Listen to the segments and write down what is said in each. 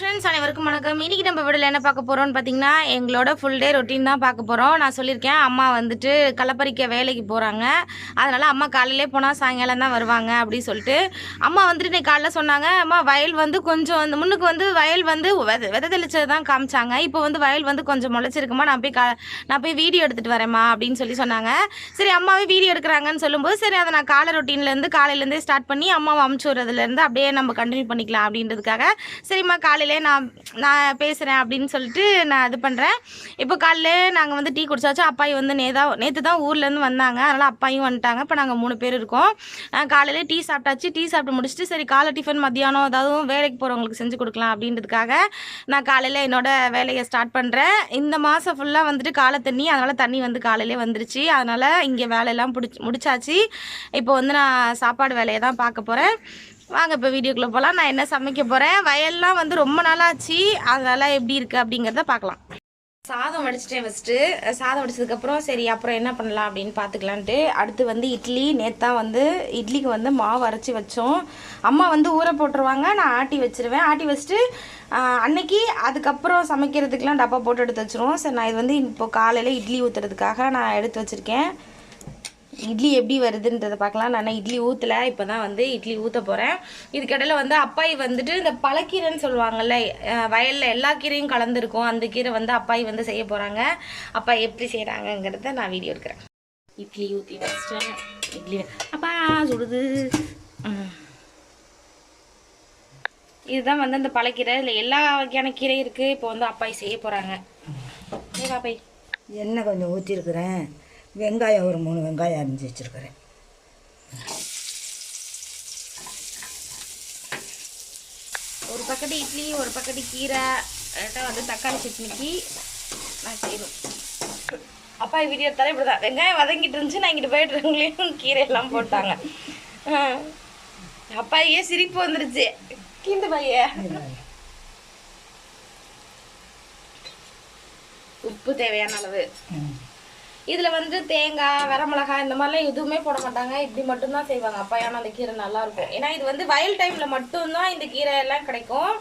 Actually, friends அனைவருக்கும் வணக்கம். இன்றைக்கி நம்ம வீடியோவில் என்ன பார்க்க போகிறோம்னு பார்த்தீங்கன்னா எங்களோட ஃபுல் டே ரொட்டீன் தான் பார்க்க போகிறோம் நான் சொல்லியிருக்கேன் அம்மா வந்துட்டு களப்பறிக்க வேலைக்கு போகிறாங்க அதனால் அம்மா காலையிலே போனால் சாயங்காலம் தான் வருவாங்க அப்படின்னு சொல்லிட்டு அம்மா வந்துட்டு இன்னைக்கு காலைல சொன்னாங்க அம்மா வயல் வந்து கொஞ்சம் வந்து முன்னுக்கு வந்து வயல் வந்து வித தெளிச்சது தான் காமிச்சாங்க. இப்போ வந்து வயல் வந்து கொஞ்சம் முளைச்சிருக்குமா? நான் போய் கா நான் போய் வீடியோ எடுத்துகிட்டு வரேம்மா அப்படின்னு சொல்லி சொன்னாங்க. சரி அம்மாவே வீடியோ எடுக்கிறாங்கன்னு சொல்லும்போது சரி அதை நான் காலை ரொட்டீன்லேருந்து காலையிலேருந்தே ஸ்டார்ட் பண்ணி அம்மாவை அமுச்சு விடுறதுலேருந்து அப்படியே நம்ம கண்டினியூ பண்ணிக்கலாம் அப்படின்றதுக்காக சரிம்மா காலையிலே நான் நான் பேசுகிறேன் அப்படின்னு சொல்லிட்டு நான் இது பண்ணுறேன் இப்போ காலையிலே நாங்கள் வந்து டீ குடிச்சாச்சும் அப்பாயி வந்து நேதா நேற்று தான் ஊர்லேருந்து வந்தாங்க. அதனால் அப்பாயும் வந்துட்டாங்க. இப்போ நாங்கள் மூணு பேர் இருக்கோம். காலையிலே டீ சாப்பிட்டாச்சு. டீ சாப்பிட்டு முடிச்சுட்டு சரி காலை டிஃபன் மத்தியானம் ஏதாவது வேலைக்கு போகிறவங்களுக்கு செஞ்சு கொடுக்கலாம் அப்படின்றதுக்காக நான் காலையில் என்னோட வேலையை ஸ்டார்ட் பண்ணுறேன் இந்த மாதம் ஃபுல்லாக வந்துட்டு காலை தண்ணி அதனால் தண்ணி வந்து காலையிலே வந்துருச்சு. அதனால் இங்கே வேலையெல்லாம் பிடிச்சி முடிச்சாச்சு. இப்போ வந்து நான் சாப்பாடு வேலையை தான் பார்க்க போகிறேன் வாங்க இப்போ வீடியோக்குள்ளே போகலாம் நான் என்ன சமைக்க போகிறேன் வயல்லாம் வந்து ரொம்ப நாளாச்சு. அதனால் எப்படி இருக்குது அப்படிங்கிறத பார்க்கலாம். சாதம் வடிச்சிட்டேன் ஃபஸ்ட்டு சாதம் வடிச்சதுக்கப்புறம் சரி அப்புறம் என்ன பண்ணலாம் அப்படின்னு பார்த்துக்கலான்ட்டு அடுத்து வந்து இட்லி. நேற்று வந்து இட்லிக்கு வந்து மாவு அரைச்சி வச்சோம். அம்மா வந்து ஊற போட்டுருவாங்க. நான் ஆட்டி வச்சிருவேன். ஆட்டி வச்சுட்டு அன்னைக்கு அதுக்கப்புறம் சமைக்கிறதுக்கெலாம் டப்பா போட்டு எடுத்து வச்சுருவோம். சரி நான் இது வந்து இப்போ காலையில் இட்லி ஊற்றுறதுக்காக நான் எடுத்து வச்சுருக்கேன். இட்லி எப்படி வருதுன்றதை பார்க்கலாம். நான் இட்லி ஊற்றலை இப்போ தான் வந்து இட்லி ஊற்ற போகிறேன் இதுக்கடையில் வந்து அப்பாய் வந்துட்டு இந்த பழக்கீரைன்னு சொல்லுவாங்கல்ல வயலில் எல்லா கீரையும் கலந்துருக்கும். அந்த கீரை வந்து அப்பாய் வந்து செய்ய போகிறாங்க அப்பா எப்படி செய்கிறாங்கங்கிறத நான் வீடியோ எடுக்கிறேன். இட்லி ஊற்றி வச்சிட்டேன் இட்லி அப்பா சுடுது. இதுதான் வந்து அந்த பழக்கீரை. இதில் எல்லா வகையான கீரை இருக்குது இப்போ வந்து அப்பாய் செய்ய போகிறாங்க ஏ பாப்பாய். எண்ணெய் கொஞ்சம் ஊற்றிருக்குறேன் வெங்காயம் ஒரு மூணு வெங்காயம் அரிஞ்சு வச்சுருக்கிறேன். ஒரு பக்கெட்டு இட்லி ஒரு பக்கெட்டு கீரை வந்து தக்காளி சட்னிக்கு நான் செய்யணும் அப்பா வீடியோ எடுத்தாலே இப்படி தான் வெங்காயம் வதங்கிட்டு இருந்துச்சு நான் இங்கிட்டு போயிட்டு இருக்கவங்களையும் கீரை எல்லாம் போட்டாங்க. அப்பாயே சிரிப்பு வந்துருச்சு. கீந்து பைய. உப்பு தேவையான அளவு. இதில் வந்து தேங்காய் வரமிளகாய் இந்த மாதிரிலாம் எதுவுமே போட மாட்டாங்க. இப்படி மட்டும்தான் செய்வாங்க. அப்போ ஏன்னா அந்த கீரை நல்லாயிருக்கும் ஏன்னா இது வந்து வயல் டைமில் மட்டும்தான் இந்த கீரை எல்லாம் கிடைக்கும்.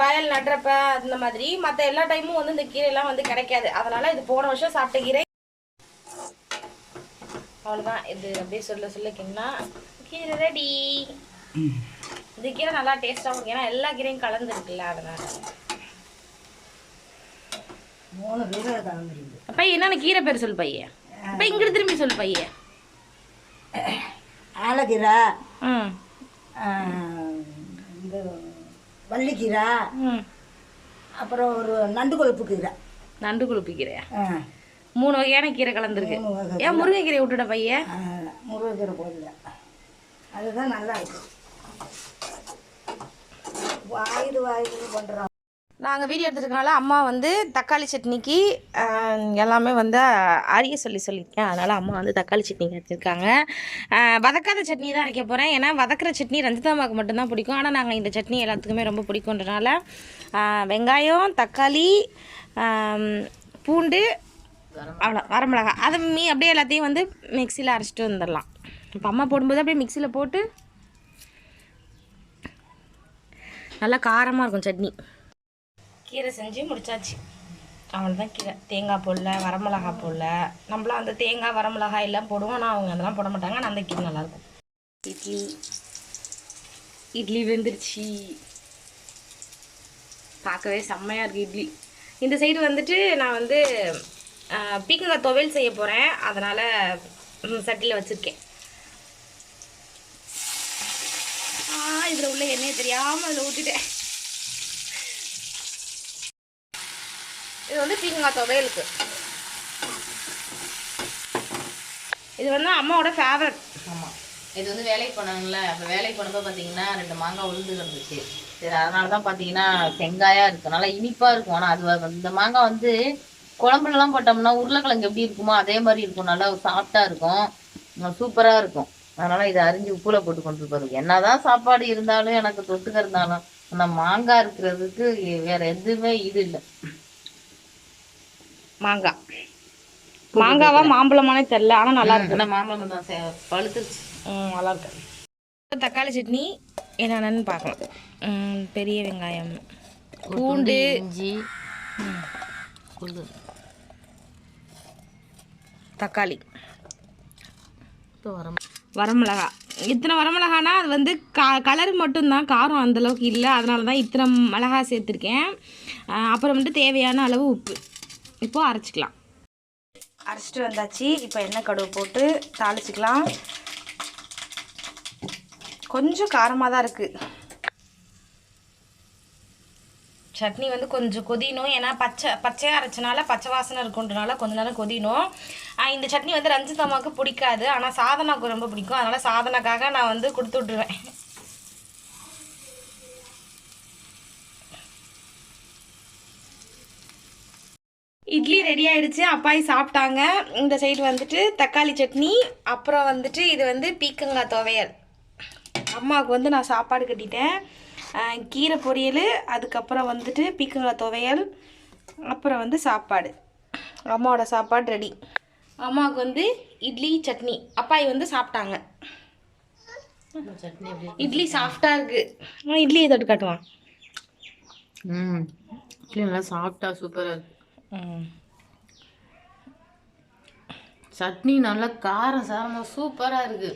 வயல் நடுறப்ப அந்த மாதிரி. மற்ற எல்லா டைமும் வந்து இந்த கீரையெல்லாம் வந்து கிடைக்காது. அதனால் இது போன வருஷம் சாப்பிட்ட கீரை. அவ்வளோதான் இது அப்படியே சொல்ல சொல்ல கீரை ரெடி இது கீரை நல்லா டேஸ்ட்டாகவும் இருக்கும். ஏன்னா எல்லா கீரையும் கலந்துருக்குல்ல அதனால். மூணு கீரை கலந்துருக்கு அப்பா என்னென்ன கீரை பேர் சொல்லு பையன் அப்போ இங்கிட்டு திரும்பி சொல்லு பையன் ஆலக்கீரை ம். இந்த வள்ளிக்கீரை அப்புறம் ஒரு நண்டு கொழுப்பு கீரை. நண்டு குழுப்பு கீரையா? மூணு வகையான கீரை கலந்துருக்கு. ஏன் முருங்கைக்கீரை விட்டுட பையன் முருங்கைக்கீரை போடல. அதுதான் நல்லா இருக்கு. வாயுது வாயுது பண்ணுறோம் நாங்கள் வீடியோ எடுத்துருக்கனால அம்மா வந்து தக்காளி சட்னிக்கு எல்லாமே வந்து அரிய சொல்லி சொல்லியிருக்கேன். அதனால் அம்மா வந்து தக்காளி சட்னி எடுத்துருக்காங்க. வதக்காத சட்னி தான் அரைக்க போகிறேன் ஏன்னா வதக்கிற சட்னி ரஞ்சிதாமாவுக்கு மட்டும்தான் பிடிக்கும். ஆனால் நாங்கள் இந்த சட்னி எல்லாத்துக்குமே ரொம்ப பிடிக்குன்றனால வெங்காயம் தக்காளி பூண்டு அவ்வளோ வரமிளகா அதை மீ அப்படியே எல்லாத்தையும் வந்து மிக்சியில் அரைச்சிட்டு வந்துடலாம். இப்போ அம்மா போடும்போது அப்படியே மிக்சியில் போட்டு நல்லா காரமாக இருக்கும் சட்னி. கீரை செஞ்சு முடிச்சாச்சு. அவ்வளோதான் கீரை. தேங்காய் போடல வரமிளகா போடல. நம்மளாம் அந்த தேங்காய் வரமிளகாய் எல்லாம் போடுவோம். ஆனால் அவங்க அதெல்லாம் போட மாட்டாங்க. ஆனால் அந்த கீரை நல்லாயிருக்கும் இட்லி. இட்லி வெந்துருச்சு. பார்க்கவே செம்மையாக இருக்குது இட்லி. இந்த சைடு வந்துட்டு நான் வந்து பீக்கங்காய் துவையல் செய்ய போகிறேன் அதனால் சட்டியில் வச்சுருக்கேன். இதில் உள்ள எண்ணெயை தெரியாமல் அதில் ஊற்றிட்டேன் இது வந்து பீக்கங்காய் துவையலுக்கு. இது வந்து அம்மாவோட ஃபேவரட் ஆமாம் இது வந்து வேலைக்கு போனாங்கல்ல அப்போ வேலைக்கு போனப்போ பார்த்தீங்கன்னா ரெண்டு மாங்காய் உளுந்து இருந்துச்சு. சரி அதனால தான் பார்த்தீங்கன்னா செங்காயாக இருக்கும் நல்லா இனிப்பாக இருக்கும். ஆனால் அது இந்த மாங்காய் வந்து குழம்புலலாம் போட்டோம்னா உருளைக்கிழங்கு எப்படி இருக்குமோ அதே மாதிரி இருக்கும். நல்லா சாஃப்டாக இருக்கும். சூப்பராக இருக்கும். அதனால் இதை அரிஞ்சு உப்புல போட்டு கொண்டு போகிறது என்னதான் சாப்பாடு இருந்தாலும் எனக்கு தொட்டுக்க இருந்தாலும் அந்த மாங்காய் இருக்கிறதுக்கு வேற எதுவுமே இது இல்லை. மாங்காய் மாங்காவா மாம்பழமானே தெரில ஆனால் நல்லா இருக்கு. மாம்பழம் தான் பழுத்துருச்சு. ம், நல்லா இருக்கு. தக்காளி சட்னி என்னென்னு பார்க்கலாம். பெரிய வெங்காயம். பூண்டு. இஞ்சி. தக்காளி. இப்போ வர வரமிளகா. இத்தனை வரமிளகானா அது வந்து கா கலர் மட்டும்தான். காரம் அந்தளவுக்கு இல்லை. அதனால தான் இத்தனை மிளகா சேர்த்துருக்கேன். அப்புறம் வந்துட்டு தேவையான அளவு உப்பு. இப்போது அரைச்சிக்கலாம். அரைச்சிட்டு வந்தாச்சு. இப்போ எண்ணெய் கடுகு போட்டு தாளிச்சிக்கலாம். கொஞ்சம் காரமாக தான் இருக்குது சட்னி வந்து கொஞ்சம் கொதியணும். ஏன்னா பச்சை பச்சையாக அரைச்சனால பச்சை வாசனை இருக்குன்றனால கொஞ்ச நேரம் கொதியணும். ஆஹ் இந்த சட்னி வந்து ரஞ்சித் அம்மாவுக்கு பிடிக்காது. ஆனால் சாதனாவுக்கு ரொம்ப பிடிக்கும். அதனால் சாதனாக்காக நான் வந்து கொடுத்து விட்ருவேன் இட்லி ரெடி ஆயிடுச்சு. அப்பாய் சாப்பிட்டாங்க. இந்த சைடு வந்துட்டு தக்காளி சட்னி அப்புறம் வந்துட்டு இது வந்து பீக்கங்காய் துவையல். அம்மாவுக்கு வந்து நான் சாப்பாடு கட்டிட்டேன். கீரை பொரியல் அதுக்கப்புறம் வந்துட்டு பீக்கங்காய் துவையல் அப்புறம் வந்து சாப்பாடு. அம்மாவோட சாப்பாடு ரெடி அம்மாவுக்கு வந்து இட்லி சட்னி. அப்பாயி வந்து சாப்பிட்டாங்க. இட்லி சாஃப்டாக இருக்குது இட்லியை தொட்டு காட்டுவான். ம். இட்லி நல்லா சாப்பிட்டா சூப்பராக இருக்கு. சட்னி நல்லா காரம் சாரமா சூப்பரா இருக்கு.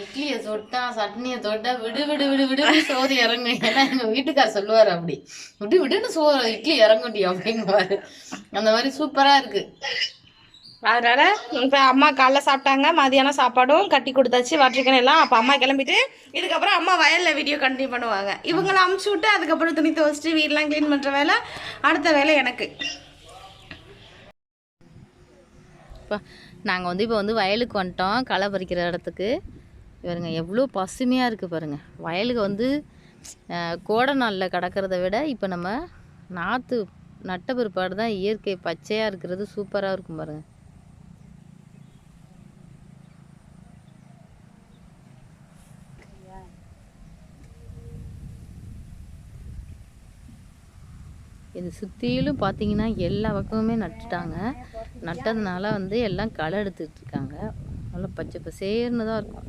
இட்லியை தொட்டா சட்னியை தொட்டா விடு விடு விடு விடு சோறு இறங்கு. ஏன்னா எங்க வீட்டுக்கார் சொல்லுவாரு அப்படி. விடு விடுன்னு சோறு இட்லி இறங்குடி அப்படிங்குவாரு அந்த மாதிரி சூப்பரா இருக்கு. அதனால இப்போ அம்மா காலைல சாப்பிட்டாங்க மதியானம் சாப்பாடும் கட்டி கொடுத்தாச்சு வட்டிருக்கணும் எல்லாம். அப்போ அம்மா கிளம்பிட்டு இதுக்கப்புறம் அம்மா வயலில் வீடியோ கண்டினியூ பண்ணுவாங்க. இவங்களை அமுச்சு விட்டு அதுக்கப்புறம் துணி துவச்சிட்டு வீடெலாம் க்ளீன் பண்ணுற வேலை. அடுத்த வேலை எனக்கு. இப்போ நாங்கள் வந்து இப்போ வந்து வயலுக்கு வந்துட்டோம். களை பறிக்கிற இடத்துக்கு. பாருங்க எவ்வளோ பசுமையாக இருக்குது பாருங்கள் வயலுக்கு வந்து கோடை நாளில் கிடக்கிறத விட இப்போ நம்ம நாற்று நட்ட பிற்பாடு தான் இயற்கை பச்சையாக இருக்கிறது சூப்பராக இருக்கும் பாருங்கள் இது சுற்றிலும் பார்த்தீங்கன்னா எல்லா பக்கமுமே நட்டுட்டாங்க. நட்டதுனால வந்து எல்லாம் களை எடுத்துட்டு இருக்காங்க. நல்லா பச்சை பசேர்னு தான் இருக்கும்.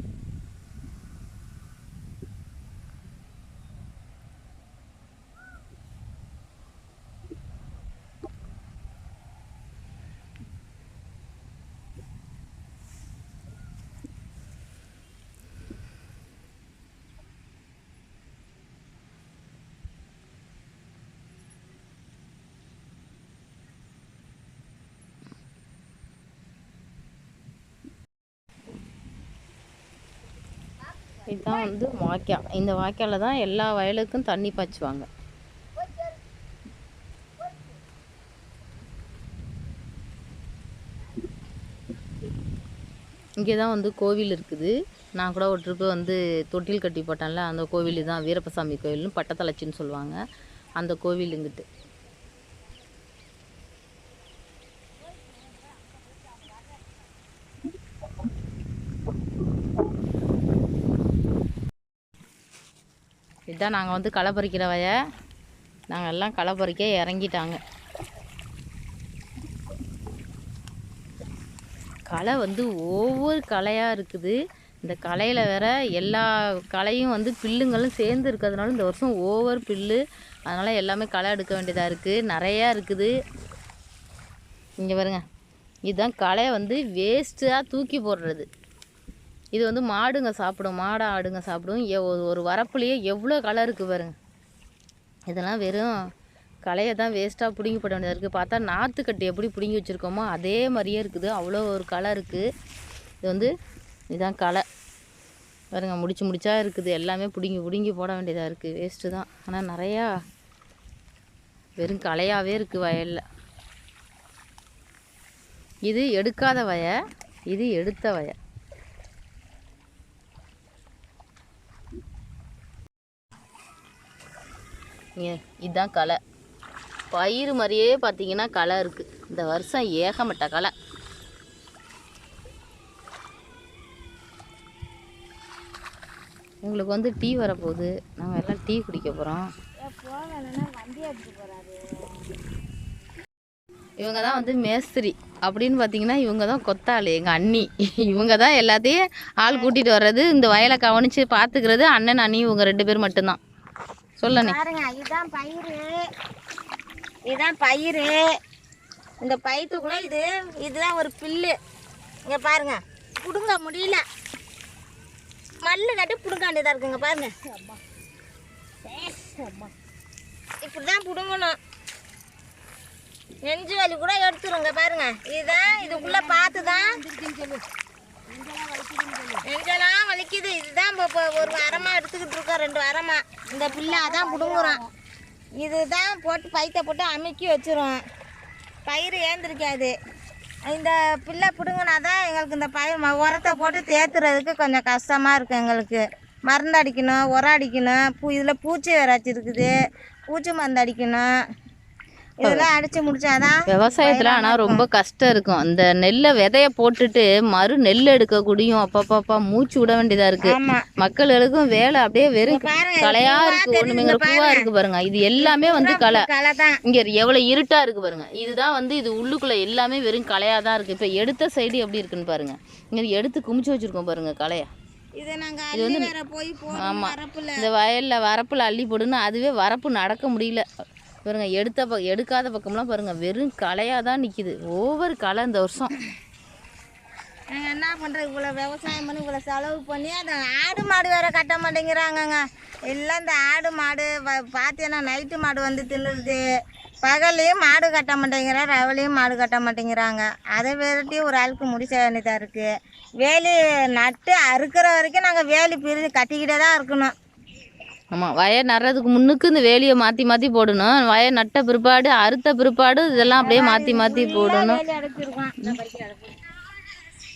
இதுதான் வந்து வாய்க்கால் இந்த வாய்க்காலில் தான் எல்லா வயலுக்கும் தண்ணி பாய்ச்சுவாங்க. இங்கே தான் வந்து கோவில் இருக்குது. நான் கூட ஒரு ட்ரிப்பு வந்து தொட்டில் கட்டி போட்டேன்ல அந்த கோவில் தான் வீரப்பசாமி கோவில்னு பட்டத்தளச்சின்னு சொல்லுவாங்க. அந்த கோவில் இங்கிட்டு. இதுதான் நாங்கள் வந்து களை பறிக்கிற வய நாங்கள் எல்லாம் களை பறிக்க இறங்கிட்டாங்க. களை வந்து ஒவ்வொரு களையாக இருக்குது. இந்த களையில் வேற எல்லா களையும் வந்து பில்லுங்களும் சேர்ந்து இருக்கிறதுனால இந்த வருஷம் ஓவர் பில்லு. அதனால் எல்லாமே களை எடுக்க வேண்டியதாக இருக்குது நிறையா இருக்குது. இங்கே பாருங்கள் இதுதான் களை வந்து வேஸ்ட்டாக தூக்கி போடுறது. இது வந்து மாடுங்க சாப்பிடும் மாடு ஆடுங்க சாப்பிடும். எ- ஒரு- வரப்புலையே வரப்புலேயே எவ்வளோ கலர் இருக்குது பாருங்க. இதெல்லாம் வெறும் களையை தான் வேஸ்ட்டாக பிடுங்கி போட வேண்டியதாக இருக்குது பார்த்தா நாற்றுக்கட்டு எப்படி பிடுங்கி வச்சுருக்கோமோ அதே மாதிரியே இருக்குது. அவ்வளோ ஒரு களை இருக்குது இது வந்து இதுதான் களை. பாருங்க முடிச்சு முடிச்சா இருக்குது. எல்லாமே பிடுங்கி பிடுங்கி போட வேண்டியதாக இருக்குது வேஸ்ட்டு தான். ஆனால் நிறையா வெறும் களையாகவே இருக்குது வயலில். இது எடுக்காத வய இது எடுத்த வய. இதுதான் களை பயிர் மாதிரியே பார்த்தீங்கன்னா களை இருக்குது இந்த வருஷம் ஏகப்பட்ட களை உங்களுக்கு வந்து டீ வரப்போகுது. நாங்கள் எல்லாம் டீ குடிக்க போகிறோம் இவங்க தான் வந்து மேஸ்திரி. அப்படின்னு பார்த்தீங்கன்னா இவங்க தான் கொத்தாள் எங்கள் அண்ணி. இவங்க தான் எல்லாத்தையும் ஆள் கூட்டிகிட்டு வர்றது இந்த வயலை கவனித்து பார்த்துக்கிறது அண்ணன் அண்ணி இவங்க ரெண்டு பேர் மட்டும்தான். சொல்லணே பாருங்க இதுதான் பயிறு. இதுதான் பயிறு. இந்த பயிற்றுக்குள்ள இது இதுதான் ஒரு பில்லு. இங்கே பாருங்க புடுங்க முடியல. மல்லு கட்டி புடுங்க வேண்டியதா இருக்குங்க பாருங்க. இப்படிதான் புடுங்கணும். நெஞ்சு வலி கூட எடுத்துருங்க பாருங்க. இதுதான் இதுக்குள்ளே பார்த்து தான் எங்கெல்லாம் வலிக்குது. இதுதான் இப்போ ஒரு வாரமா எடுத்துக்கிட்டு இருக்கோம் ரெண்டு வாரமா. இந்த பிள்ளை அதான் பிடுங்குறோம் இதுதான் போட்டு பைத்த போட்டு அமுக்கி வச்சிரும். பயிர் ஏந்திருக்காது. இந்த பிள்ளை பிடுங்கினா தான் எங்களுக்கு இந்த பயிர் உரத்தை போட்டு தேத்துறதுக்கு கொஞ்சம் கஷ்டமாக இருக்குது எங்களுக்கு. மருந்து அடிக்கணும் உரம் அடிக்கணும் பூ இதில் பூச்சி வேறாச்சும் இருக்குது பூச்சி மருந்து அடிக்கணும். இதெல்லாம் அடித்து முடிச்சாதான் விவசாயத்தில் ஆனால் ரொம்ப கஷ்டம் இருக்கும். அந்த நெல்லை விதைய போட்டுட்டு மறு நெல் எடுக்க கூடியும். அப்பப்பப்பா மூச்சு விட வேண்டியதாக இருக்கு. மக்களுக்கும் வேலை அப்படியே வெறும் பூவா இருக்கு. தெரியுது ஒண்ணுமேங்கிற பூவா இருக்கு பாருங்க. இது எல்லாமே வந்து களை. இங்க எவ்வளவு இருட்டா இருக்கு பாருங்க. இதுதான் வந்து இது உள்ளுக்குள்ள எல்லாமே வெறும் களையா தான் இருக்கு. இப்ப எடுத்த சைடு எப்படி இருக்குன்னு பாருங்க. இங்க எடுத்து குமிச்சு வச்சிருக்கோம் பாருங்க களையா. இதை போடணும் வரப்புல. இந்த வயல்ல வரப்புல அள்ளி போடுன்னு அதுவே வரப்பு நடக்க முடியல. பாருங்க எடுத்த ப எடுக்காத பக்கம்லாம் பாருங்க வெறும் கலையாக தான் நிற்கிது ஒவ்வொரு களை இந்த வருஷம். நாங்கள் என்ன பண்ணுறது இவ்வளோ விவசாயம் பண்ணி இவ்வளோ செலவு பண்ணி அந்த ஆடு மாடு வேற கட்ட மாட்டேங்கிறாங்கங்க. எல்லாம் இந்த ஆடு மாடு பார்த்தீங்கன்னா நைட்டு மாடு வந்து தின்னுடுது பகல்லையும் மாடு கட்ட மாட்டேங்கிறா ரவலையும் மாடு கட்ட மாட்டேங்கிறாங்க. அதை விரட்டி ஒரு ஆளுக்கு முடிச்ச வேண்டியதாக இருக்குது வேலி நட்டு அறுக்கிற வரைக்கும் நாங்கள் வேலி பிரிஞ்சு கட்டிக்கிட்டே தான் இருக்கணும். ஆமா வயல் நடுறதுக்கு முன்னுக்கு இந்த வேலியை மாத்தி மாத்தி போடணும். வயல் நட்ட பிற்பாடு அறுத்த பிற்பாடு இதெல்லாம் அப்படியே மாத்தி மாத்தி போடணும். வேலி அடைச்சிருக்கோம்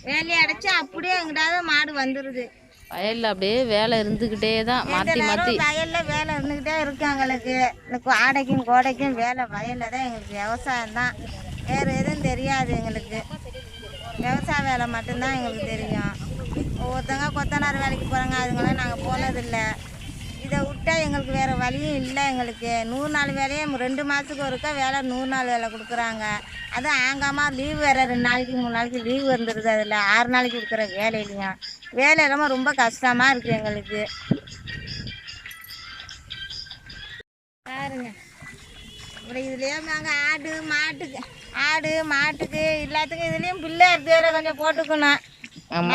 வேலி அடைச்சி அப்படியே எங்கிட்டாவது மாடு வந்துடுது வயல்ல அப்படியே வேலை இருந்துகிட்டே தான் மாத்தி மாத்தி. வயல்ல வேலை இருந்துகிட்டே இருக்கு எங்களுக்கு. இந்த ஆடைக்கும் கோடைக்கும் வேலை வயல்ல தான் எங்களுக்கு விவசாயம் தான். வேற எதுவும் தெரியாது எங்களுக்கு. விவசாய வேலை மட்டும்தான் எங்களுக்கு தெரியும். ஒவ்வொருத்தங்க கொத்தனார் வேலைக்கு போகிறாங்க அதுங்களாம் நாங்கள் போனதில்லை. இதை விட்டா எங்களுக்கு வேறு வழியும் இல்லை எங்களுக்கு. நூறு நாள் வேலையே ரெண்டு மாதத்துக்கு ஒருக்கா வேலை நூறு நாள் வேலை கொடுக்குறாங்க. அதுவும் ஆங்காமல் லீவு வேறு ரெண்டு நாளைக்கு மூணு நாளைக்கு லீவு வந்துடுது அதில். ஆறு நாளைக்கு கொடுக்குற வேலையிலையும். வேலை இல்லாமல் ரொம்ப கஷ்டமாக இருக்குது எங்களுக்கு. பாருங்க. அப்புறம் இதுலேயே நாங்கள் ஆடு மாட்டுக்கு ஆடு மாட்டுக்கு எல்லாத்துக்கும் இதுலேயும் பிள்ளை எடுத்து வேற கொஞ்சம் போட்டுக்கணும்.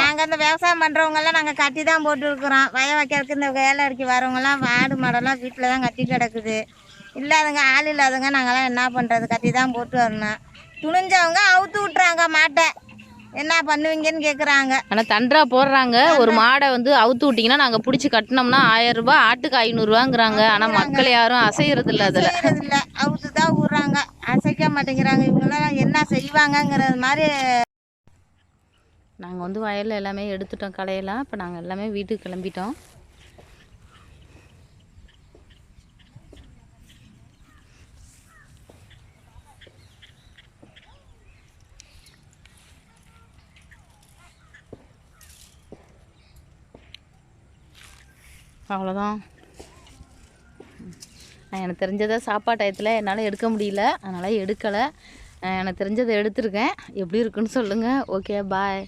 நாங்கள் இந்த விவசாயம் பண்ணுறவங்கெல்லாம் நாங்கள் கட்டி தான் போட்டுருக்குறோம். வய வைக்கிறதுக்கு இந்த வேலை அடிக்க வரவங்கலாம் ஆடு மாடெல்லாம் வீட்டில் தான் கட்டி கிடக்குது. இல்லாதவங்க ஆள் இல்லாதவங்க நாங்களாம் என்ன பண்ணுறது கட்டி தான் போட்டு வரணும். துணிஞ்சவங்க அவுத்து விட்றாங்க மாட்டை. என்ன பண்ணுவீங்கன்னு கேட்குறாங்க ஆனா தண்டரா போடுறாங்க. ஒரு மாடை வந்து அவுத்து விட்டீங்கன்னா நாங்க புடிச்சு கட்டினோம்னா ஆயிரம் ரூபாய் ஆட்டுக்கு ஐநூறுரூவாங்கிறாங்க ஆனா மக்கள் யாரும் அசையறது இல்ல அதுல. செய்யறதில்ல அவுத்து தான் விட்றாங்க. அசைக்க மாட்டேங்கிறாங்க. இவங்கெல்லாம் என்ன செய்வாங்கங்கிறது மாதிரி நாங்கள் வந்து வயலில் எல்லாமே எடுத்துட்டோம் களையெல்லாம். இப்போ நாங்கள் எல்லாமே வீட்டுக்கு கிளம்பிட்டோம். அவ்வளோதான் நான் எனக்கு தெரிஞ்சதை சாப்பாடு டயத்தில் என்னால் எடுக்க முடியல. அதனால் எடுக்கலை. எனக்கு தெரிஞ்சதை எடுத்திருக்கேன். எப்படி இருக்குன்னு சொல்லுங்கள் ஓகே பாய்